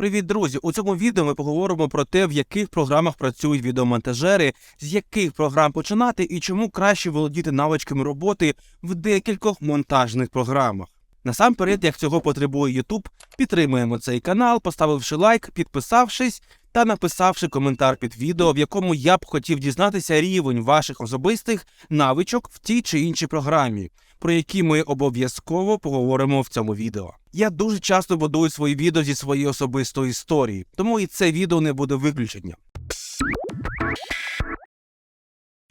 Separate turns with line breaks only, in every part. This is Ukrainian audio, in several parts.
Привіт, друзі! У цьому відео ми поговоримо про те, в яких програмах працюють відеомонтажери, з яких програм починати і чому краще володіти навичками роботи в декількох монтажних програмах. Насамперед, як цього потребує YouTube, підтримуємо цей канал, поставивши лайк, підписавшись та написавши коментар під відео, в якому я б хотів дізнатися рівень ваших особистих навичок в тій чи іншій програмі, про які ми обов'язково поговоримо в цьому відео. Я дуже часто будую свої відео зі своєї особистої історії, тому і це відео не буде виключенням.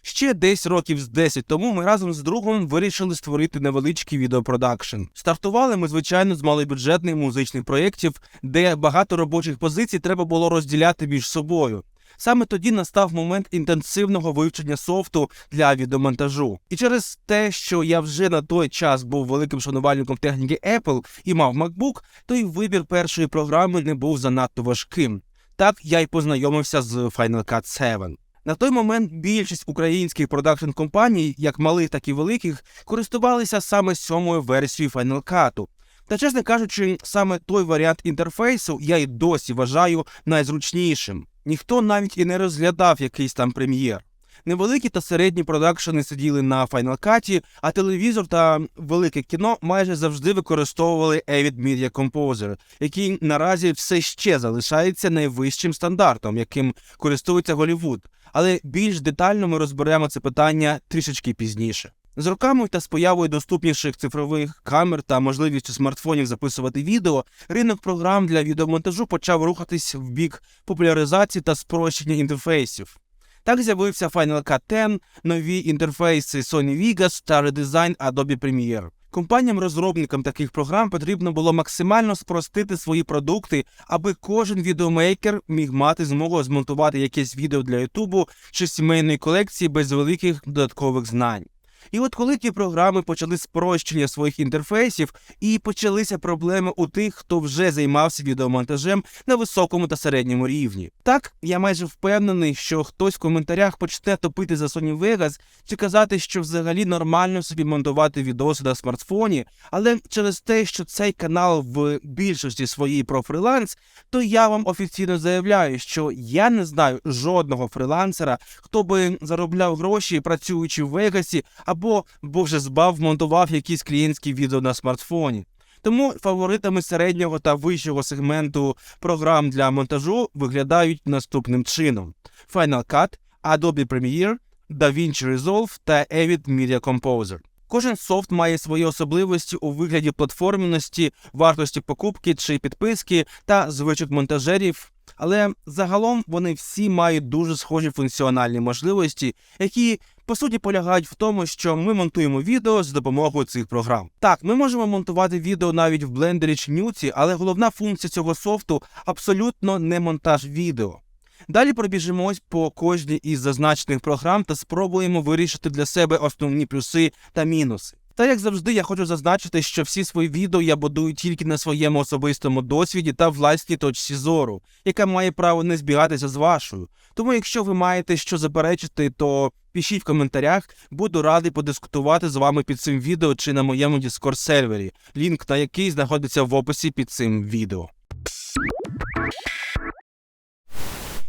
Ще десь років з 10 тому ми разом з другом вирішили створити невеличкий відеопродакшн. Стартували ми, звичайно, з малобюджетних музичних проєктів, де багато робочих позицій треба було розділяти між собою. Саме тоді настав момент інтенсивного вивчення софту для відеомонтажу. І через те, що я вже на той час був великим шанувальником техніки Apple і мав MacBook, то й вибір першої програми не був занадто важким. Так я й познайомився з Final Cut 7. На той момент більшість українських продакшн компаній, як малих, так і великих, користувалися саме сьомою версією Final Cut. Та, чесно кажучи, саме той варіант інтерфейсу я й досі вважаю найзручнішим. Ніхто навіть і не розглядав якийсь там прем'єр. Невеликі та середні продакшени сиділи на Cut, а телевізор та велике кіно майже завжди використовували Avid Media Composer, який наразі все ще залишається найвищим стандартом, яким користується Голівуд. Але більш детально ми розберемо це питання трішечки пізніше. З роками та з появою доступніших цифрових камер та можливістю смартфонів записувати відео, ринок програм для відеомонтажу почав рухатись в бік популяризації та спрощення інтерфейсів. Так з'явився Final Cut 10, нові інтерфейси Sony Vegas та редизайн Adobe Premiere. Компаніям-розробникам таких програм потрібно було максимально спростити свої продукти, аби кожен відеомейкер міг мати змогу змонтувати якесь відео для Ютубу чи сімейної колекції без великих додаткових знань. І от коли ті програми почали спрощення своїх інтерфейсів, і почалися проблеми у тих, хто вже займався відеомонтажем на високому та середньому рівні. Так, я майже впевнений, що хтось в коментарях почне топити за Sony Vegas чи казати, що взагалі нормально собі монтувати відоси на смартфоні, але через те, що цей канал в більшості своїй про фриланс, то я вам офіційно заявляю, що я не знаю жодного фрилансера, хто би заробляв гроші працюючи в Вегасі або боже збав монтував якісь клієнтські відео на смартфоні. Тому фаворитами середнього та вищого сегменту програм для монтажу виглядають наступним чином: Final Cut, Adobe Premiere, DaVinci Resolve та Avid Media Composer. Кожен софт має свої особливості у вигляді платформеності, вартості покупки чи підписки та звичок монтажерів. Але загалом вони всі мають дуже схожі функціональні можливості, які по суті полягають в тому, що ми монтуємо відео з допомогою цих програм. Так, ми можемо монтувати відео навіть в блендері чи нюці, але головна функція цього софту абсолютно не монтаж відео. Далі пробіжимось по кожній із зазначених програм та спробуємо вирішити для себе основні плюси та мінуси. Та як завжди, я хочу зазначити, що всі свої відео я будую тільки на своєму особистому досвіді та власній точці зору, яка має право не збігатися з вашою. Тому, якщо ви маєте що заперечити, то пишіть в коментарях, буду радий подискутувати з вами під цим відео чи на моєму Discord сервері, лінк на який знаходиться в описі під цим відео.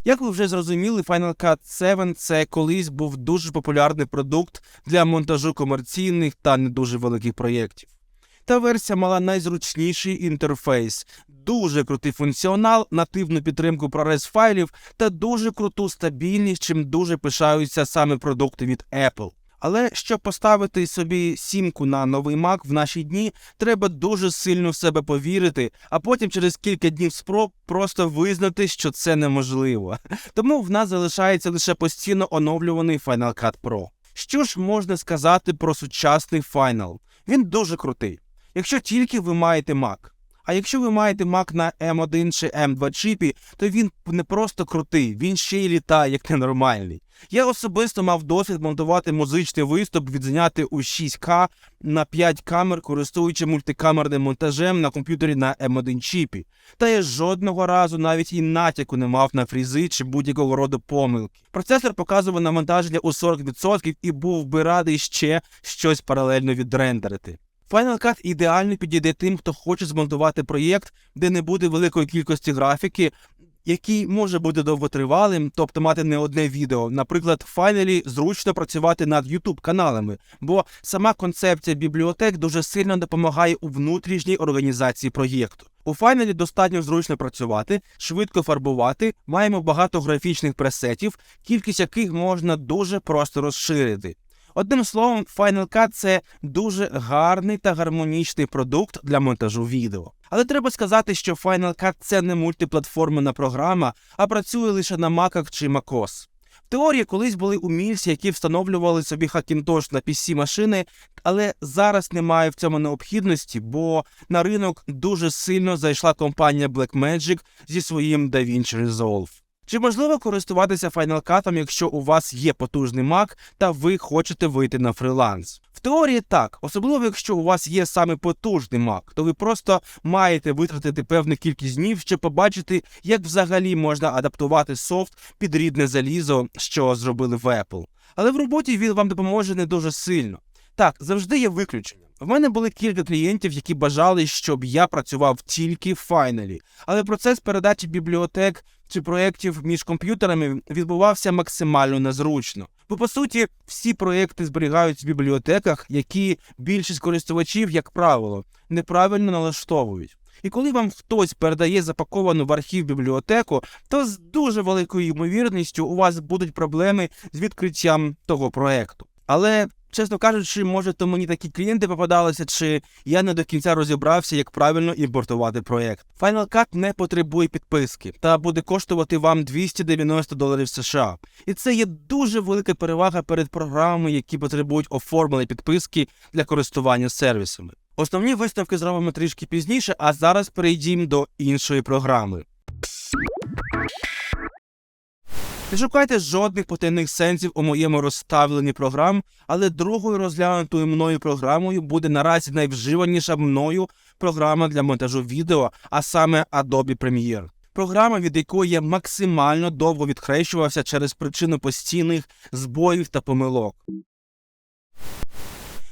Як ви вже зрозуміли, Final Cut 7 це колись був дуже популярний продукт для монтажу комерційних та не дуже великих проєктів. Та версія мала найзручніший інтерфейс, дуже крутий функціонал, нативну підтримку ProRes файлів та дуже круту стабільність, чим дуже пишаються саме продукти від Apple. Але щоб поставити собі сімку на новий Mac в наші дні, треба дуже сильно в себе повірити, а потім через кілька днів спроб просто визнати, що це неможливо. Тому в нас залишається лише постійно оновлюваний Final Cut Pro. Що ж можна сказати про сучасний Final? Він дуже крутий. Якщо тільки ви маєте Mac. А якщо ви маєте Mac на M1 чи M2 чіпі, то він не просто крутий, він ще й літає як ненормальний. Я особисто мав досвід монтувати музичний виступ, відзняти у 6К на 5 камер, користуючи мультикамерним монтажем на комп'ютері на M1 чіпі. Та я жодного разу навіть і натяку не мав на фрізи чи будь-якого роду помилки. Процесор показував навантаження у 40% і був би радий ще щось паралельно відрендерити. Final Cut ідеально підійде тим, хто хоче змонтувати проєкт, де не буде великої кількості графіки, який може бути довготривалим, тобто мати не одне відео. Наприклад, в Finally зручно працювати над YouTube каналами, бо сама концепція бібліотек дуже сильно допомагає у внутрішній організації проєкту. У Finally достатньо зручно працювати, швидко фарбувати, маємо багато графічних пресетів, кількість яких можна дуже просто розширити. Одним словом, Final Cut – це дуже гарний та гармонічний продукт для монтажу відео. Але треба сказати, що Final Cut – це не мультиплатформена програма, а працює лише на Mac чи MacOS. В теорії колись були умільці, які встановлювали собі Hackintosh на PC машини, але зараз немає в цьому необхідності, бо на ринок дуже сильно зайшла компанія Blackmagic зі своїм DaVinci Resolve. Чи можливо користуватися Final Cut, якщо у вас є потужний Mac та ви хочете вийти на фриланс? В теорії так, особливо якщо у вас є саме потужний Mac, то ви просто маєте витратити певну кількість днів, щоб побачити, як взагалі можна адаптувати софт під рідне залізо, що зробили в Apple. Але в роботі він вам допоможе не дуже сильно. Так, завжди є виключення. В мене були кілька клієнтів, які бажали, щоб я працював тільки в Finally, але процес передачі бібліотек чи проєктів між комп'ютерами відбувався максимально незручно. Бо по суті, всі проєкти зберігаються в бібліотеках, які більшість користувачів, як правило, неправильно налаштовують. І коли вам хтось передає запаковану в архів бібліотеку, то з дуже великою ймовірністю у вас будуть проблеми з відкриттям того проєкту. Але Чесно кажучи, може, то мені такі клієнти попадалися, чи я не до кінця розібрався, як правильно імпортувати проєкт. Final Cut не потребує підписки та буде коштувати вам 290 доларів США. І це є дуже велика перевага перед програмами, які потребують оформлення підписки для користування сервісами. Основні висновки зробимо трішки пізніше, а зараз перейдімо до іншої програми. Не шукайте жодних потайних сенсів у моєму розставленні програм, але другою розглянутою мною програмою буде наразі найвживаніша мною програма для монтажу відео, а саме Adobe Premiere. Програма, від якої я максимально довго відхрещувався через причину постійних збоїв та помилок.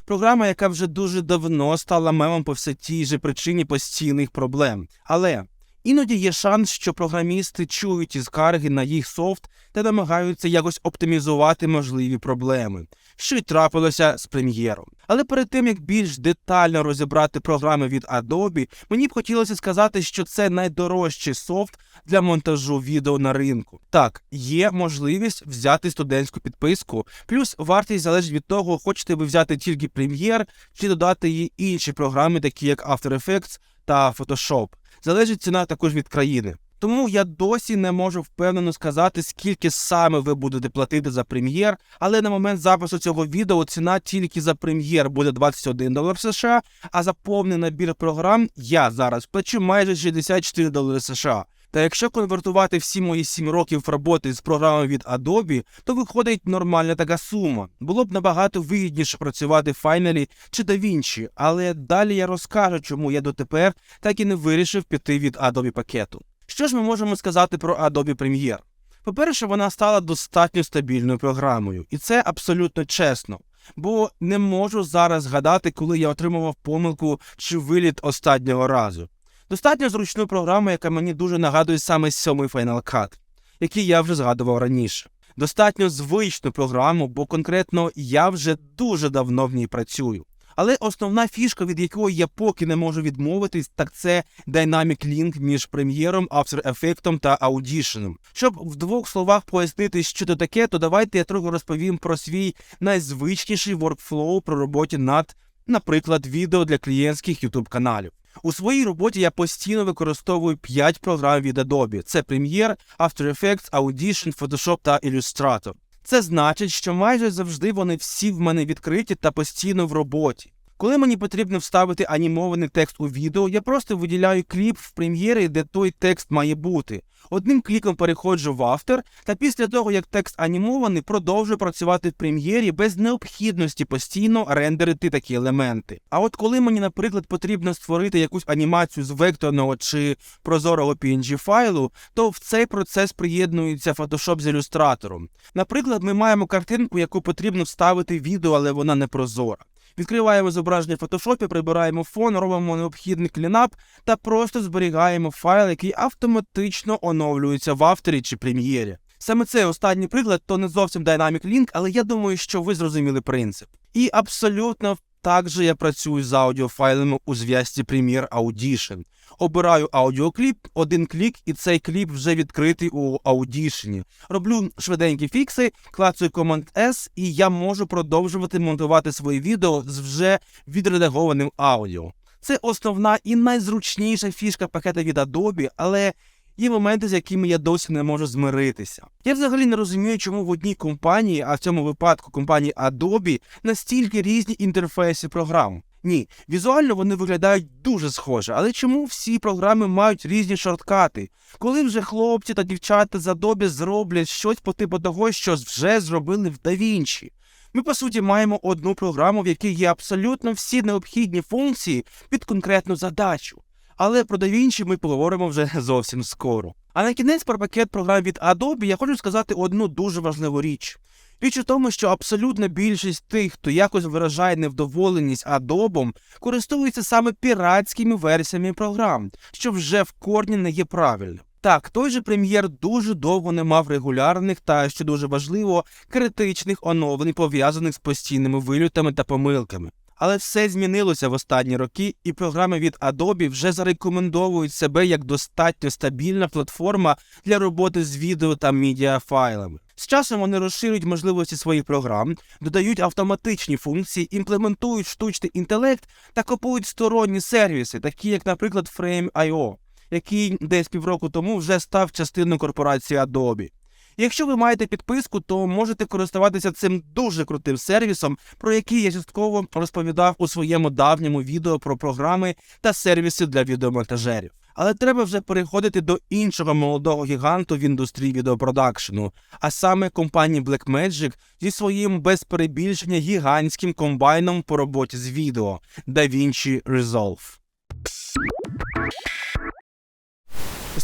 Програма, яка вже дуже давно стала мемом по все тій же причині постійних проблем. Але Іноді є шанс, що програмісти чують із скарги на їх софт та намагаються якось оптимізувати можливі проблеми, що й трапилося з прем'єром. Але перед тим як більш детально розібрати програми від Adobe, мені б хотілося сказати, що це найдорожчий софт для монтажу відео на ринку. Так, є можливість взяти студентську підписку, плюс вартість залежить від того, хочете ви взяти тільки прем'єр чи додати її інші програми, такі як After Effects та Photoshop. Залежить ціна також від країни. Тому я досі не можу впевнено сказати, скільки саме ви будете платити за прем'єр, але на момент запису цього відео ціна тільки за прем'єр буде 21 долар США, а за повний набір програм я зараз плачу майже 64 долари США. Та якщо конвертувати всі мої 7 років роботи з програмами від Adobe, то виходить нормальна така сума. Було б набагато вигідніше працювати в Finally чи DaVinci, але далі я розкажу, чому я дотепер так і не вирішив піти від Adobe пакету. Що ж ми можемо сказати про Adobe Premiere? По-перше, вона стала достатньо стабільною програмою, і це абсолютно чесно. Бо не можу зараз згадати, коли я отримував помилку чи виліт останнього разу. Достатньо зручну програму, яка мені дуже нагадує саме сьомий Final Cut, який я вже згадував раніше. Достатньо звичну програму, бо конкретно я вже дуже давно в ній працюю. Але основна фішка, від якої я поки не можу відмовитись, так це Dynamic Link між прем'єром, After Effects та Audition. Щоб в двох словах пояснити, що це таке, то давайте я трохи розповім про свій найзвичніший workflow про роботі над, наприклад, відео для клієнтських YouTube каналів. У своїй роботі я постійно використовую 5 програм від Adobe. Це Premiere, After Effects, Audition, Photoshop та Illustrator. Це значить, що майже завжди вони всі в мене відкриті та постійно в роботі. Коли мені потрібно вставити анімований текст у відео, я просто виділяю кліп в прем'єрі, де той текст має бути. Одним кліком переходжу в автор, та після того, як текст анімований, продовжую працювати в прем'єрі без необхідності постійно рендерити такі елементи. А от коли мені, наприклад, потрібно створити якусь анімацію з векторного чи прозорого PNG файлу, то в цей процес приєднується Photoshop з ілюстратором. Наприклад, ми маємо картинку, яку потрібно вставити в відео, але вона не прозора. Відкриваємо зображення в фотошопі, прибираємо фон, робимо необхідний клінап та просто зберігаємо файл, який автоматично оновлюється в авторі чи прем'єрі. Саме цей останній приклад то не зовсім Dynamic Link, але я думаю, що ви зрозуміли принцип. І абсолютно так же я працюю з аудіофайлами у зв'язці Premiere Audition. Обираю аудіокліп, один клік, і цей кліп вже відкритий у Audition. Роблю швиденькі фікси, клацаю Command S, і я можу продовжувати монтувати свої відео з вже відредагованим аудіо. Це основна і найзручніша фішка пакета від Adobe, але є моменти, з якими я досі не можу змиритися. Я взагалі не розумію, чому в одній компанії, а в цьому випадку компанії Adobe, настільки різні інтерфейси програм. Ні, візуально вони виглядають дуже схоже, але чому всі програми мають різні шорткати? Коли вже хлопці та дівчата з Adobe зроблять щось по типу того, що вже зробили в DaVinci? Ми, по суті, маємо одну програму, в якій є абсолютно всі необхідні функції під конкретну задачу. Але про DaVinci ми поговоримо вже зовсім скоро. А на кінець про пакет програм від Adobe я хочу сказати одну дуже важливу річ. Річ у тому, що абсолютна більшість тих, хто якось виражає невдоволеність Adobe, користуються саме піратськими версіями програм, що вже в корні не є правильним. Так, той же прем'єр дуже довго не мав регулярних та, що дуже важливо, критичних оновлень, пов'язаних з постійними вильотами та помилками. Але все змінилося в останні роки, і програми від Adobe вже зарекомендовують себе як достатньо стабільна платформа для роботи з відео та медіафайлами. З часом вони розширюють можливості своїх програм, додають автоматичні функції, імплементують штучний інтелект та купують сторонні сервіси, такі як, наприклад, Frame.io, який десь півроку тому вже став частиною корпорації Adobe. Якщо ви маєте підписку, то можете користуватися цим дуже крутим сервісом, про який я частково розповідав у своєму давньому відео про програми та сервіси для відеомонтажерів. Але треба вже переходити до іншого молодого гіганту в індустрії відеопродакшену, а саме компанії Blackmagic зі своїм без перебільшення гігантським комбайном по роботі з відео DaVinci Resolve.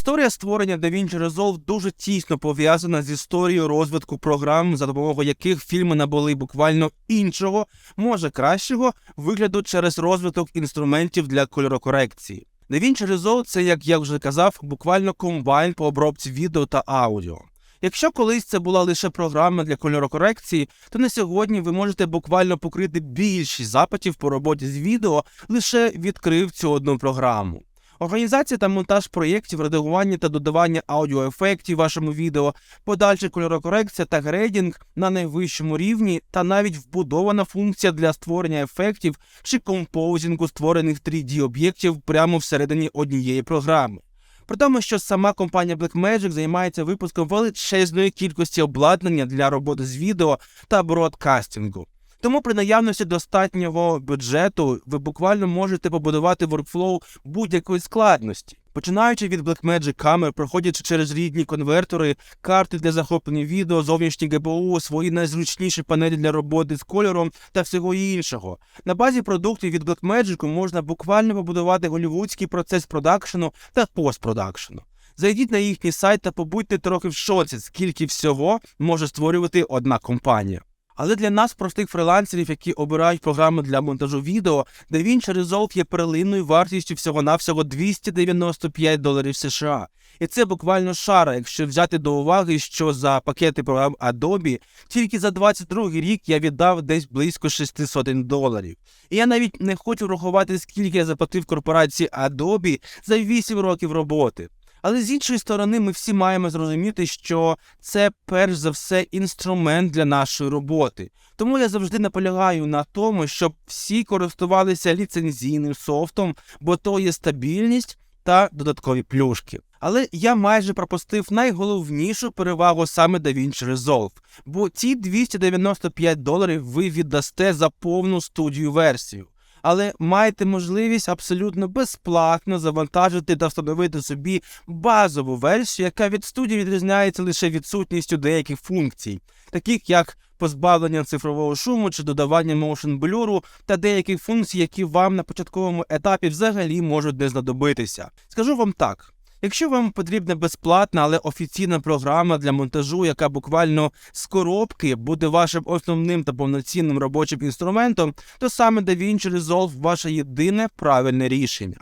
Історія створення DaVinci Resolve дуже тісно пов'язана з історією розвитку програм, за допомогою яких фільми набули буквально іншого, може кращого, вигляду через розвиток інструментів для кольорокорекції. DaVinci Resolve – це, як я вже казав, буквально комбайн по обробці відео та аудіо. Якщо колись це була лише програма для кольорокорекції, то на сьогодні ви можете буквально покрити більшість запитів по роботі з відео, лише відкрив цю одну програму. Організація та монтаж проєктів, редагування та додавання аудіоефектів вашому відео, подальша кольорокорекція та грейдінг на найвищому рівні, та навіть вбудована функція для створення ефектів чи композінгу створених 3D-об'єктів прямо всередині однієї програми. При тому, що сама компанія Blackmagic займається випуском величезної кількості обладнання для роботи з відео та бродкастингу. Тому при наявності достатнього бюджету ви буквально можете побудувати воркфлоу будь-якої складності. Починаючи від Blackmagic камер, проходячи через рідні конвертори, карти для захоплення відео, зовнішні ГПУ, свої найзручніші панелі для роботи з кольором та всього іншого. На базі продуктів від Blackmagic можна буквально побудувати голівудський процес продакшену та постпродакшену. Зайдіть на їхній сайт та побудьте трохи в шоці, скільки всього може створювати одна компанія. Але для нас, простих фрилансерів, які обирають програми для монтажу відео, DaVinci Resolve є перлинною вартістю всього-навсього 295 доларів США. І це буквально шара, якщо взяти до уваги, що за пакети програм Adobe тільки за 22 рік я віддав десь близько 600 доларів. І я навіть не хочу рахувати, скільки я заплатив корпорації Adobe за 8 років роботи. Але з іншої сторони, ми всі маємо зрозуміти, що це перш за все інструмент для нашої роботи. Тому я завжди наполягаю на тому, щоб всі користувалися ліцензійним софтом, бо то є стабільність та додаткові плюшки. Але я майже пропустив найголовнішу перевагу саме DaVinci Resolve, бо ці 295 доларів ви віддасте за повну студію версію але маєте можливість абсолютно безплатно завантажити та встановити собі базову версію, яка від студії відрізняється лише відсутністю деяких функцій, таких як позбавлення цифрового шуму чи додавання motion blur та деяких функцій, які вам на початковому етапі взагалі можуть не знадобитися. Скажу вам так. Якщо вам потрібна безплатна, але офіційна програма для монтажу, яка буквально з коробки буде вашим основним та повноцінним робочим інструментом, то саме DaVinci Resolve ваше єдине правильне рішення.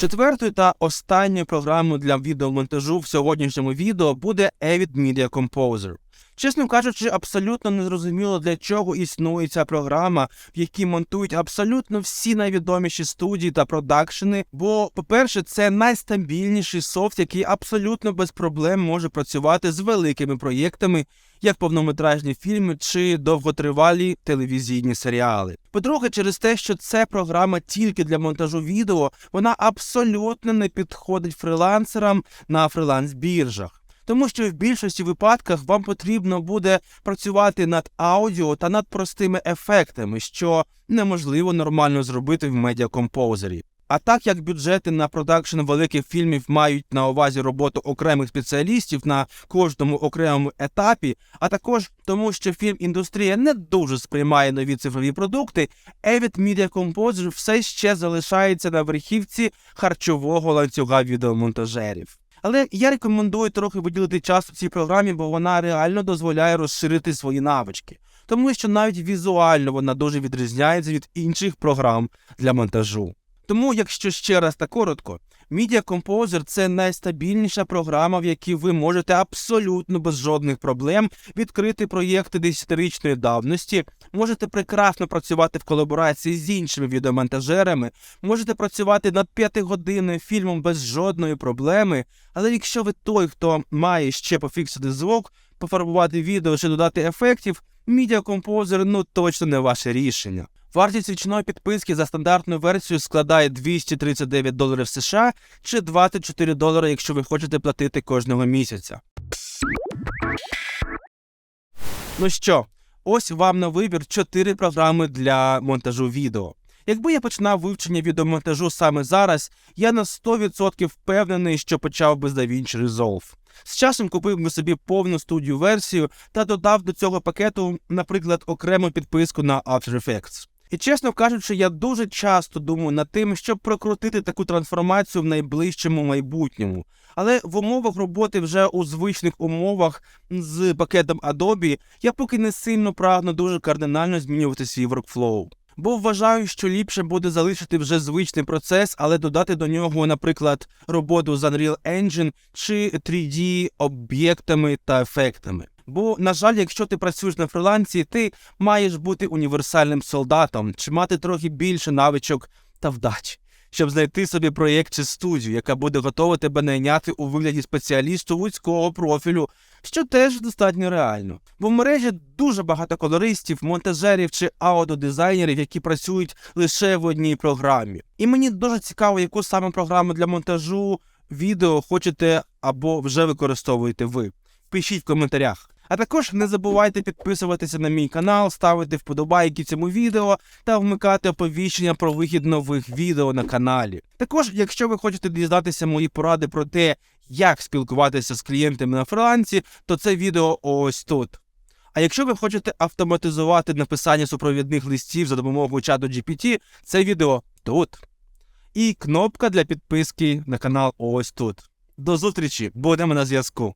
Четвертою та останньою програмою для відеомонтажу в сьогоднішньому відео буде Avid Media Composer. Чесно кажучи, абсолютно незрозуміло для чого існує ця програма, в якій монтують абсолютно всі найвідоміші студії та продакшени. Бо, по-перше, це найстабільніший софт, який абсолютно без проблем може працювати з великими проєктами, як повнометражні фільми чи довготривалі телевізійні серіали. По-друге, через те, що це програма тільки для монтажу відео, вона абсолютно не підходить фрилансерам на фриланс-біржах. Тому що в більшості випадках вам потрібно буде працювати над аудіо та над простими ефектами, що неможливо нормально зробити в медіакомпозері. А так як бюджети на продакшн великих фільмів мають на увазі роботу окремих спеціалістів на кожному окремому етапі, а також тому, що фільм-індустрія не дуже сприймає нові цифрові продукти, Avid Media Composer все ще залишається на верхівці харчового ланцюга відеомонтажерів. Але я рекомендую трохи виділити час у цій програмі, бо вона реально дозволяє розширити свої навички, тому що навіть візуально вона дуже відрізняється від інших програм для монтажу. Тому, якщо ще раз та коротко, Media Composer – це найстабільніша програма, в якій ви можете абсолютно без жодних проблем відкрити проєкти десятирічної давності, можете прекрасно працювати в колаборації з іншими відеомонтажерами, можете працювати над п'ятигодинним фільмом без жодної проблеми. Але якщо ви той, хто має ще пофіксити звук, пофарбувати відео чи додати ефектів, Media Composer ну точно не ваше рішення. Вартість річної підписки за стандартною версією складає 239 доларів США чи 24 долари, якщо ви хочете платити кожного місяця. Ну що, ось вам на вибір 4 програми для монтажу відео. Якби я починав вивчення відеомонтажу саме зараз, я на 100% впевнений, що почав би DaVinci Resolve. З часом купив би собі повну студію версію та додав до цього пакету, наприклад, окрему підписку на After Effects. І чесно кажучи, я дуже часто думаю над тим, щоб прокрутити таку трансформацію в найближчому майбутньому. Але в умовах роботи вже у звичних умовах з пакетом Adobe я поки не сильно прагну дуже кардинально змінювати свій workflow. Бо вважаю, що ліпше буде залишити вже звичний процес, але додати до нього, наприклад, роботу з Unreal Engine чи 3D об'єктами та ефектами. Бо, на жаль, якщо ти працюєш на фрилансі, ти маєш бути універсальним солдатом чи мати трохи більше навичок та вдач, щоб знайти собі проєкт чи студію, яка буде готова тебе найняти у вигляді спеціалісту вузького профілю, що теж достатньо реально. Бо в мережі дуже багато колористів, монтажерів чи аудіодизайнерів, які працюють лише в одній програмі. І мені дуже цікаво, яку саме програму для монтажу відео хочете або вже використовуєте ви. Пишіть в коментарях. А також не забувайте підписуватися на мій канал, ставити вподобайки цьому відео та вмикати оповіщення про вихід нових відео на каналі. Також, якщо ви хочете дізнатися мої поради про те, як спілкуватися з клієнтами на фрилансі, то це відео ось тут. А якщо ви хочете автоматизувати написання супровідних листів за допомогою чату GPT, це відео тут. І кнопка для підписки на канал ось тут. До зустрічі, будемо на зв'язку.